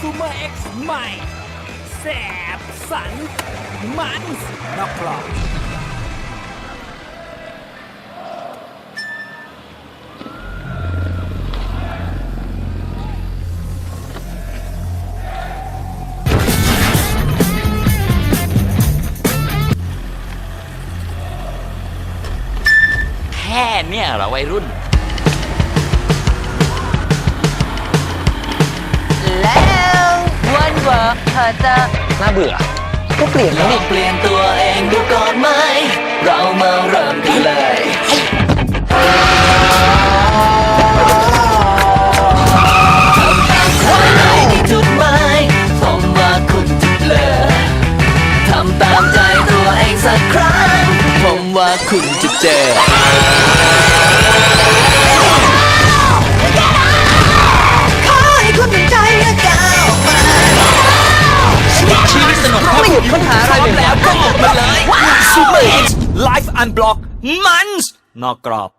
ซูเมอร์เอ็กซ์ใหม่ แสบสัน มันนอกกรอบแค่เนี่ยเหรอวัยรุ่น จะน่าเบื่อก็เปลี่ยนแล้วนี่เปลี่ยนตัวเองดูก่อนไหม เรามาเริ่มกันเลยจุดหมายผมว่าคุณจะเลิทำตามใจตัวเองสักครั้งผมว่าคุณจะเจอ ดค้นหาอะไรใหม่แล้วก็ออกมาเลยซูเปอร์ฮิตไลฟ์อันบล็อกมันส์นอกกรอบ